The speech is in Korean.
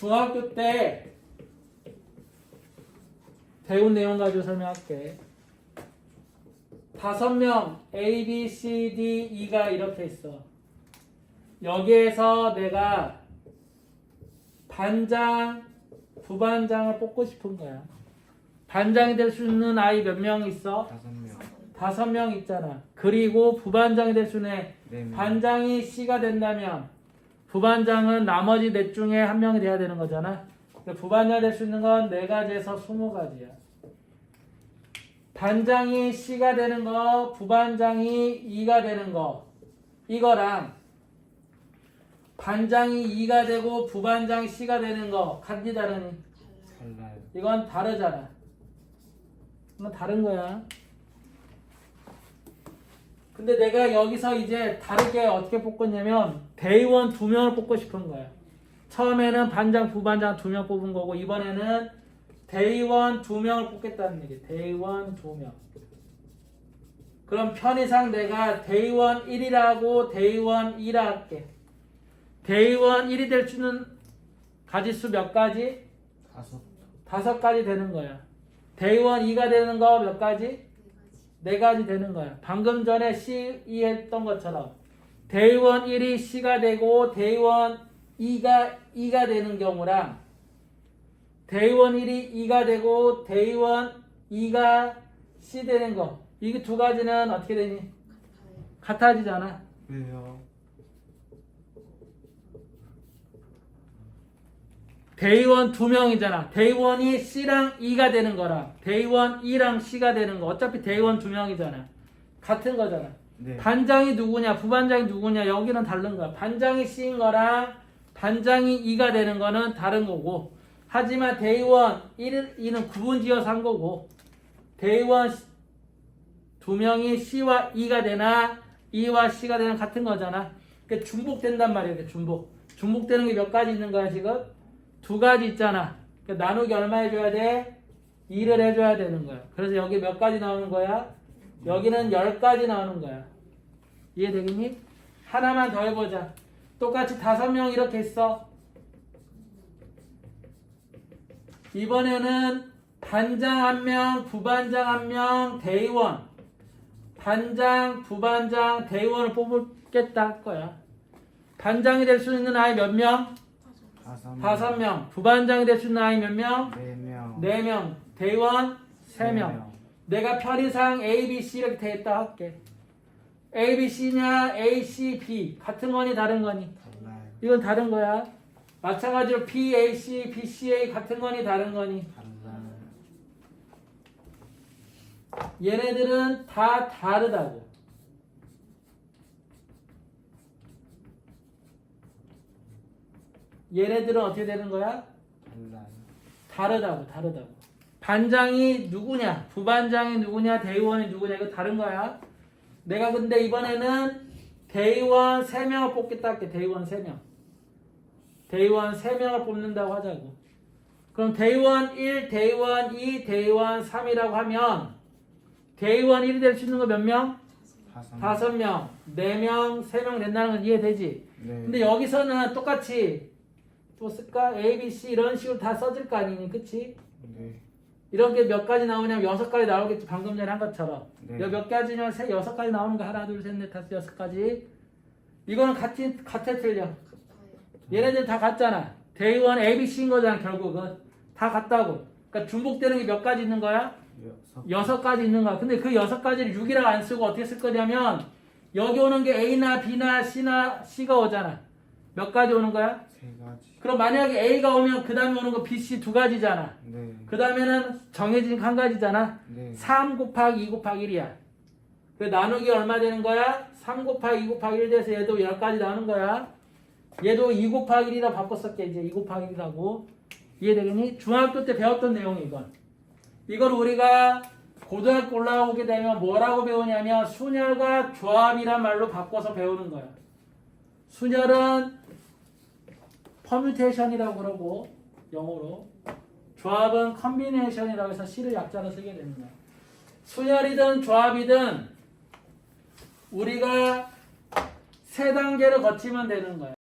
중학교 때 배운 내용 가지고 설명할게. 다섯 명 A, B, C, D, E가 이렇게 있어. 여기에서 내가 반장, 부반장을 뽑고 싶은 거야. 반장이 될 수 있는 아이 몇 명 있어? 다섯 명. 다섯 명 있잖아. 그리고 부반장이 될 수 있는 애네 명. 반장이 C가 된다면 부반장은 나머지 넷 중에 한 명이 돼야 되는 거잖아. 부반장 될 수 있는 건네 가지에서 스무 가지야. 반장이 C가 되는 거, 부반장이 E가 되는 거, 이거랑 반장이 E가 되고 부반장이 C가 되는 거 같니 다르니? 달라요. 이건 다르잖아. 이건 다른 거야. 근데 내가 여기서 이제 다르게 어떻게 뽑겠냐면 대의원 두 명을 뽑고 싶은 거야. 처음에는 반장, 부반장 두 명 뽑은 거고 이번에는 대의원 두 명을 뽑겠다는 얘기. 대의원 두 명. 그럼 편의상 내가 대의원 1이라고 대의원 2라 할게. 대의원 1이 될 수는 가지수 몇 가지? 다섯. 다섯 가지 되는 거야. 대의원 2가 되는 거 몇 가지? 네 가지 되는 거야. 방금 전에 C, E 했던 것처럼 대의원 1이 C가 되고 대의원 2가 2가 되는 경우랑 대의원 1이 2가 되고 대의원 2가 C 되는 거. 이게 두 가지는 어떻게 되니? 같아지잖아. 왜요? 대의원 두 명이잖아. 대의원이 C랑 E가 되는 거랑 대의원 E랑 C가 되는 거. 어차피 대의원 두 명이잖아. 같은 거잖아. 네. 반장이 누구냐, 부반장이 누구냐, 여기는 다른 거야. 반장이 C인 거랑 반장이 E가 되는 거는 다른 거고. 하지만 대의원 1, 2는 구분 지어서 한 거고. 대의원 두 명이 C와 E가 되나, E와 C가 되는 같은 거잖아. 그러니까 중복된단 말이야, 중복. 중복되는 게 몇 가지 있는 거야, 지금? 두 가지 있잖아. 그러니까 나누기 얼마 해줘야 돼? 2를 해줘야 되는 거야. 그래서 여기 몇 가지 나오는 거야? 여기는 10가지 나오는 거야. 이해되겠니? 하나만 더 해보자. 똑같이 다섯 명 이렇게 했어. 이번에는 반장 한 명, 부반장 한 명, 대의원. 반장, 부반장, 대의원을 뽑겠다 할 거야. 반장이 될 수 있는 아이 몇 명? 다섯 명. 다섯 명. 수 있는 아이 몇 명? 네 명. 네 명. 대의원 세네 명. 내가 편의상 A, B, C 이렇게 돼 있다 할게. A, B, C냐, A, C, B 같은 거니 다른 거니? 달라요. 이건 다른 거야. 마찬가지로 P, A, C, B, C, A 같은 거니 다른 거니? 달라요. 얘네들은 다 다르다고. 얘네들은 어떻게 되는 거야? 다르다고, 다르다고. 반장이 누구냐, 부반장이 누구냐, 대의원이 누구냐, 이거 다른 거야. 내가 근데 이번에는 대의원 3명을 뽑겠다 할게, 대의원 3명. 대의원 3명을 뽑는다고 하자고. 그럼 대의원 1, 대의원 2, 대의원 3이라고 하면 대의원 1이 될 수 있는 거 몇 명? 다섯 명. 5명, 4명, 3명 된다는 건 이해되지? 네. 근데 여기서는 똑같이 또 쓸까? A, B, C 이런 식으로 다 써질 거 아니니, 그치? 네. 이렇게 몇 가지 나오냐면 여섯 가지 나오겠지 방금 전에 한 것처럼. 네. 여몇 가지냐면 세 여섯 가지 나오는 거 하나 둘 셋 넷 다섯 여섯 가지. 이거는 같이 같아 틀려. 얘네들 다 같잖아. 대의원 A, B, C인 거잖아 결국은. 다 같다고. 그러니까 중복되는 게 몇 가지 있는 거야? 여섯. 여섯 가지 있는 거야. 근데 그 여섯 가지를 6이라고 안 쓰고 어떻게 쓸 거냐면 여기 오는 게 A나 B나 C나 C가 오잖아 몇 가지 오는 거야 세 가지. 그럼 만약에 A가 오면 그 다음에 오는 거 B, C 두 가지잖아 네. 그 다음에는 정해진 한 가지잖아. 네. 3 곱하기 2 곱하기 1이야. 그 나누기 얼마 되는 거야? 3 곱하기 2 곱하기 1 돼서 얘도 10가지 나오는 거야. 얘도 2 곱하기 1이라 바꿨었게 이제 2 곱하기 1이라고. 이해되겠니? 중학교 때 배웠던 내용이 이건. 이걸 우리가 고등학교 올라오게 되면 뭐라고 배우냐면 순열과 조합이란 말로 바꿔서 배우는 거야. 순열은 퍼뮤테이션이라고 그러고 영어로 조합은 컨비네이션이라고 해서 C를 약자로 쓰게 거야. 순열이든 조합이든 우리가 세 단계를 거치면 되는 거야.